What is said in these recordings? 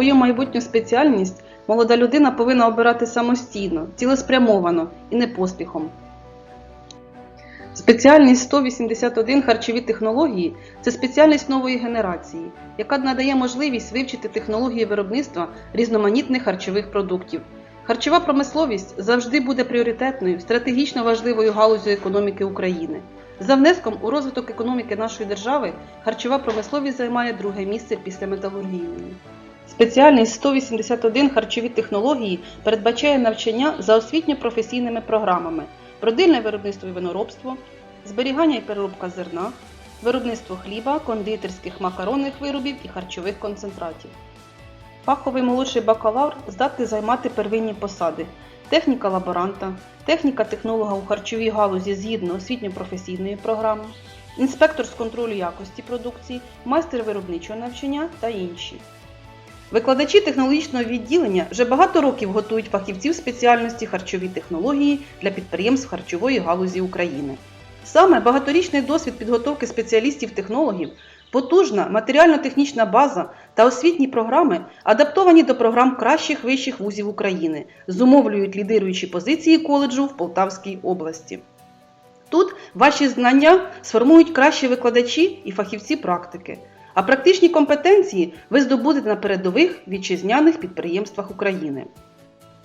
Свою майбутню спеціальність молода людина повинна обирати самостійно, цілеспрямовано і не поспіхом. Спеціальність 181 харчові технології це спеціальність нової генерації, яка надає можливість вивчити технології виробництва різноманітних харчових продуктів. Харчова промисловість завжди буде пріоритетною, стратегічно важливою галузю економіки України. За внеском у розвиток економіки нашої держави харчова промисловість займає друге місце після металургійної. Спеціальність 181 харчові технології передбачає навчання за освітньо-професійними програмами, продильне виробництво і виноробство, зберігання і переробка зерна, виробництво хліба, кондитерських макаронних виробів і харчових концентратів. Фаховий молодший бакалавр здатний займати первинні посади техніка лаборанта, техніка технолога у харчовій галузі згідно освітньо-професійної програми, інспектор з контролю якості продукції, майстер виробничого навчання та інші. Викладачі технологічного відділення вже багато років готують фахівців спеціальності харчові технології для підприємств харчової галузі України. Саме багаторічний досвід підготовки спеціалістів-технологів, потужна матеріально-технічна база та освітні програми, адаптовані до програм кращих вищих вузів України, зумовлюють лідируючі позиції коледжу в Полтавській області. Тут ваші знання сформують кращі викладачі і фахівці практики, а практичні компетенції ви здобудете на передових вітчизняних підприємствах України.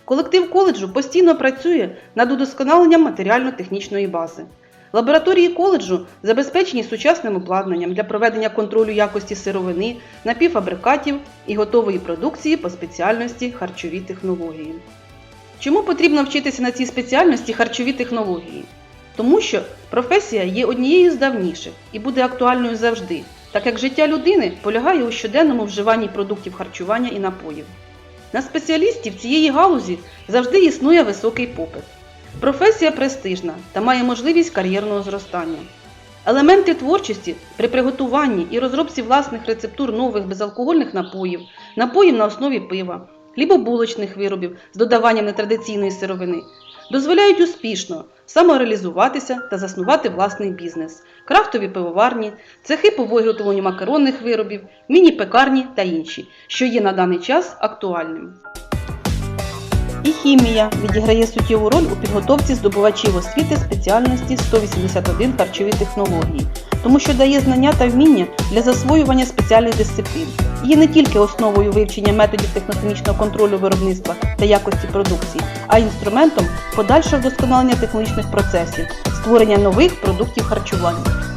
Колектив коледжу постійно працює над удосконаленням матеріально-технічної бази. Лабораторії коледжу забезпечені сучасним обладнанням для проведення контролю якості сировини, напівфабрикатів і готової продукції по спеціальності харчові технології. Чому потрібно вчитися на цій спеціальності харчові технології? Тому що професія є однією з давніших і буде актуальною завжди, так як життя людини полягає у щоденному вживанні продуктів харчування і напоїв. На спеціалістів цієї галузі завжди існує високий попит. Професія престижна та має можливість кар'єрного зростання. Елементи творчості при приготуванні і розробці власних рецептур нових безалкогольних напоїв, напоїв на основі пива, хлібобулочних виробів з додаванням нетрадиційної сировини дозволяють успішно самореалізуватися та заснувати власний бізнес, крафтові пивоварні, цехи по виготовленню макаронних виробів, міні-пекарні та інші, що є на даний час актуальним. І хімія відіграє суттєву роль у підготовці здобувачів освіти спеціальності 181 харчові технології, тому що дає знання та вміння для засвоювання спеціальних дисциплін. Є не тільки основою вивчення методів технохімічного контролю виробництва та якості продукції, а й інструментом подальшого вдосконалення технологічних процесів, створення нових продуктів харчування.